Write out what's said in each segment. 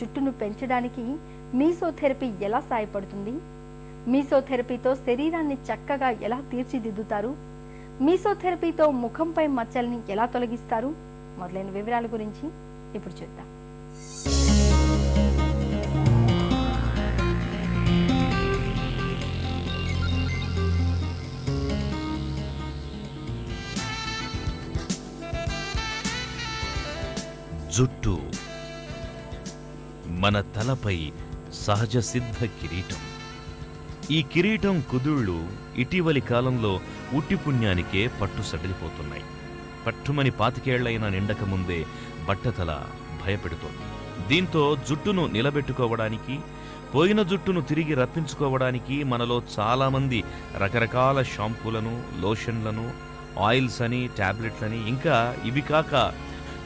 జుట్టును పెంచడానికి మీసోథెరపీ ఎలా సాయపడుతుంది? మీసోథెరపీతో శరీరాన్ని చక్కగా ఎలా తీర్చిదిద్దుతారు? మీసోథెరపీతో ముఖంపై మచ్చల్ని ఎలా తొలగిస్తారు? మొదలైన వివరాల గురించి ఇప్పుడు చూద్దాం. జుట్టు మన తలపై సహజ సిద్ధ కిరీటం. ఈ కిరీటం కుదుళ్ళు ఇటీవలి కాలంలో ఉట్టి పుణ్యానికే పట్టు సడలిపోతున్నాయి. పట్టుమని పాతికేళ్ళైన నిండక ముందే బట్టతల భయపెడుతోంది. దీంతో జుట్టును నిలబెట్టుకోవడానికి పోయిన జుట్టును తిరిగి రప్పించుకోవడానికి మనలో చాలామంది రకరకాల షాంపూలను లోషన్లను ఆయిల్స్ అని ట్యాబ్లెట్లని ఇంకా ఇవి కాక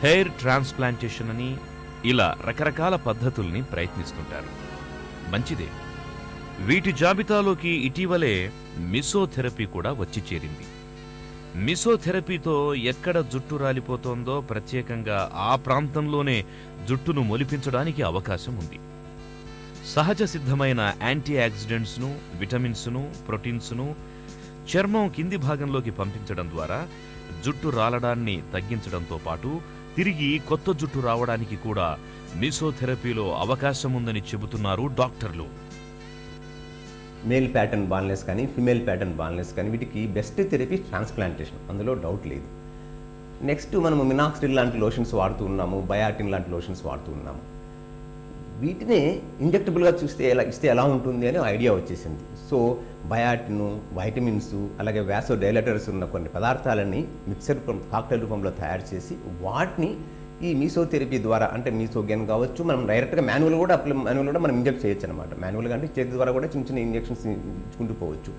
హెయిర్ ట్రాన్స్ప్లాంటేషన్ అని ఇలా రకరకాల పద్ధతుల్ని ప్రయత్నిస్తుంటారు. మంచిదే. వీటి జాబితాలోకి ఇటీవలే మిసోథెరపీ కూడా వచ్చి చేరింది. మిసోథెరపీతో ఎక్కడ జుట్టు రాలిపోతోందో ప్రత్యేకంగా ఆ ప్రాంతంలోనే జుట్టును మొలిపించడానికి అవకాశం ఉంది. సహజ సిద్ధమైన యాంటీ యాక్సిడెంట్స్ను విటమిన్స్ను ప్రోటీన్స్ను చర్మం కింది భాగంలోకి పంపించడం ద్వారా జుట్టు రాలడాన్ని తగ్గించడంతో పాటు తిరిగి కొత్త జుట్టు రావడానికి కూడా మిసోథెరపీలో అవకాశం ఉందని చెబుతున్నారు డాక్టర్లు. మేల్ ప్యాటర్న్ బాన్లెస్ కానీ ఫిమేల్ ప్యాటర్న్ బాన్లెస్ కానీ వీటికి బెస్ట్ థెరపీ ట్రాన్స్ప్లాంటేషన్. అందులో డౌట్ లేదు. నెక్స్ట్ మనము మినాక్సిడిల్ లాంటి లోషన్స్ వాడుతూ ఉన్నాము బయాటిన్ లాంటి లోషన్స్ వాడుతూ ఉన్నాము. వీటినే ఇంజెక్టబుల్గా చూస్తే ఎలా ఇస్తే ఎలా ఉంటుంది అని ఐడియా వచ్చేసింది. సో బయాటిన్ వైటమిన్స్ అలాగే వ్యాసో డైలటర్స్ ఉన్న కొన్ని పదార్థాలని మిక్సర్ కాక్టైల్ రూపంలో తయారు చేసి వాటిని ఈ మీసోథెరపీ ద్వారా అంటే మీసోగెన్ కావచ్చు మనం డైరెక్ట్గా మాన్యువల్ కూడా అప్లై మాన్యువల్ కూడా మనం ఇంజెక్ట్ చేయొచ్చు అనమాట మాన్యువల్గా అంటే చేతి ద్వారా కూడా చిన్న చిన్న ఇంజెక్షన్స్ ఇచ్చుకుంటూ పోవచ్చు.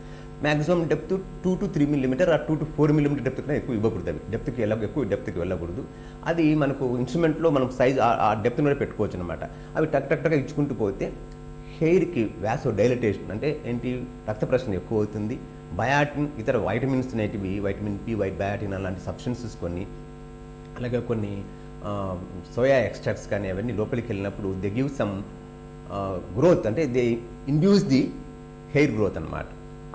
Maximum depth two to three millimeter ఆ two to four millimeter depth కన్నా ఎక్కువ ఇవ్వకూడదు అవి. డెప్త్కి వెళ్ళ ఎక్కువ డెప్త్కి వెళ్ళకూడదు. అది మనకు ఇన్స్ట్రుమెంట్లో మనం సైజ్ ఆ డెప్త్ కూడా పెట్టుకోవచ్చు అనమాట అవి టక్ టక్ టక్ ఇచ్చుకుంటూ పోతే హెయిర్కి వ్యాసో డైలటేషన్ అంటే ఏంటి? రక్త ప్రసరణ ఎక్కువ అవుతుంది. బయాటిన్ ఇతర వైటమిన్స్ అనేటివి వైటమిన్ పి వైట్ బయాటిన్ అలాంటి సబ్స్టెన్సెస్ కొన్ని అలాగే కొన్ని సోయా ఎక్స్ట్రాక్ట్స్ కానీ అవన్నీ లోపలికి వెళ్ళినప్పుడు దే గివ్ సమ్ గ్రోత్. అంటే they induce the hair growth అన్నమాట.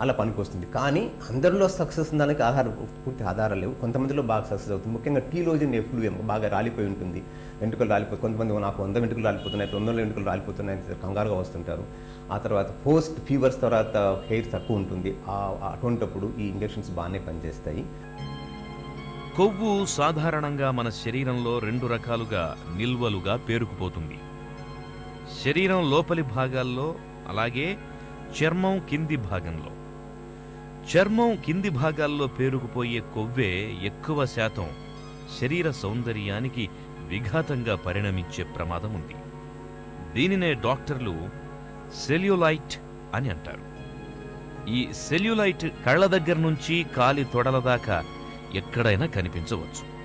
అలా పనికొస్తుంది కానీ అందరిలో సక్సెస్ దానికి ఆధార పూర్తి ఆధారాలు లేవు. కొంతమందిలో బాగా సక్సెస్ అవుతుంది. ముఖ్యంగా టీలోజన్ ఎఫ్లూయం బాగా రాలిపోయి ఉంటుంది. వెంట్రుకలు రాలిపోయి కొంతమంది నాకు వంద వెంట్రుకలు రాలిపోతున్నాయి రెండు వందల వెంట్రుకలు రాలిపోతున్నాయి కంగారుగా వస్తుంటారు. ఆ తర్వాత పోస్ట్ ఫీవర్స్ తర్వాత హెయిర్ తక్కువ ఉంటుంది. అటువంటిప్పుడు ఈ ఇంజెక్షన్స్ బాగానే పనిచేస్తాయి. కొవ్వు సాధారణంగా మన శరీరంలో రెండు రకాలుగా నిల్వలుగా పేరుకుపోతుంది. శరీరం లోపలి భాగాల్లో అలాగే చర్మం కింది భాగంలో. చర్మం కింది భాగాల్లో పేరుకుపోయే కొవ్వే ఎక్కువ శాతం శరీర సౌందర్యానికి విఘాతంగా పరిణమించే ప్రమాదం ఉంది. దీనినే డాక్టర్లు సెల్యులైట్ అని అంటారు. ఈ సెల్యులైట్ కళ్ళ దగ్గర నుంచి కాలి తొడల దాకా ఎక్కడైనా కనిపించవచ్చు.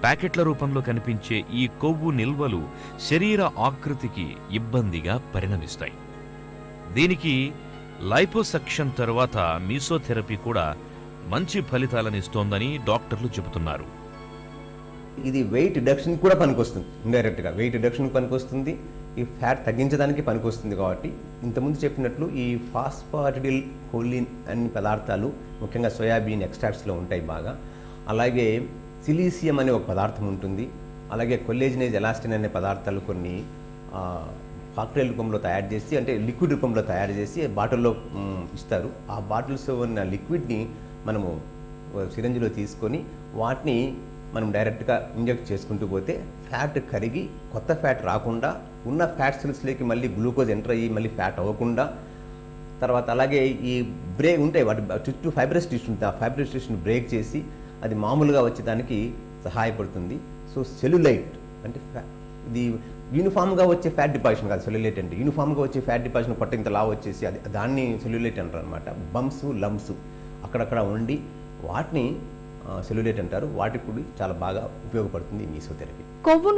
ప్యాకెట్ల రూపంలో కనిపించే ఈ కొవ్వు నిల్వలు శరీర ఆకృతికి ఇబ్బందిగా పరిణమిస్తాయి. దీనికి లైపోసక్షన్ తరువాత మీసోథెరపీ కూడా మంచి ఫలితాలనిస్తోందని డాక్టర్లు చెబుతున్నారు. ఇది వెయిట్ రిడక్షన్ కూడా పనికొస్తుంది ఇండైరెక్ట్గా వెయిట్ రిడక్షన్ పనికొస్తుంది ఈ ఫ్యాట్ తగ్గించడానికి పనికొస్తుంది కాబట్టి ఇంతకుముందు చెప్పినట్లు ఈ ఫాస్ఫాటిడిల్ హోలిన్ అన్ని పదార్థాలు ముఖ్యంగా సోయాబీన్ ఎక్స్ట్రాక్ట్స్లో ఉంటాయి బాగా. అలాగే సిలీసియం అనే ఒక పదార్థం ఉంటుంది. అలాగే కొల్లేజినేజ్ ఎలాస్టిన్ అనే పదార్థాలు కొన్ని కాక్టైల్ రూపంలో తయారు చేసి అంటే లిక్విడ్ రూపంలో తయారు చేసి బాటిల్లో ఇస్తారు. ఆ బాటిల్స్ ఉన్న లిక్విడ్ని మనము సిరంజిలో తీసుకొని వాటిని మనం డైరెక్ట్గా ఇంజెక్ట్ చేసుకుంటూ పోతే ఫ్యాట్ కరిగి కొత్త ఫ్యాట్ రాకుండా ఉన్న ఫ్యాట్ సెల్స్లోకి మళ్ళీ గ్లూకోజ్ ఎంటర్ అయ్యి మళ్ళీ ఫ్యాట్ అవ్వకుండా తర్వాత అలాగే ఈ బ్రేక్ ఉంటాయి వాటి చుట్టూ ఫైబ్రస్ టిష్యూ ఉంటుంది ఆ ఫైబ్రస్ టిష్యూని బ్రేక్ చేసి అది మామూలుగా వచ్చేదానికి సహాయపడుతుంది. సో సెల్యులైట్ అంటే ఫ్యా- ఇది యూనిఫామ్గా వచ్చే ఫ్యాట్ డిపాజిషన్ కాదు సెల్యులైట్ అంటే. యూనిఫామ్గా వచ్చే ఫ్యాట్ డిపాజిషన్ పొట్ట ఇంత లావు వచ్చేసి అది దాన్ని సెల్యులైట్ అంటారు అనమాట బంప్స్ లమ్స్ అక్కడక్కడ ఉండి వాటిని సెల్యులేట్ అంటారు. వాటికి కూడా చాలా బాగా ఉపయోగపడుతుంది ఈ మీసోథెరపీ. కొవ్వును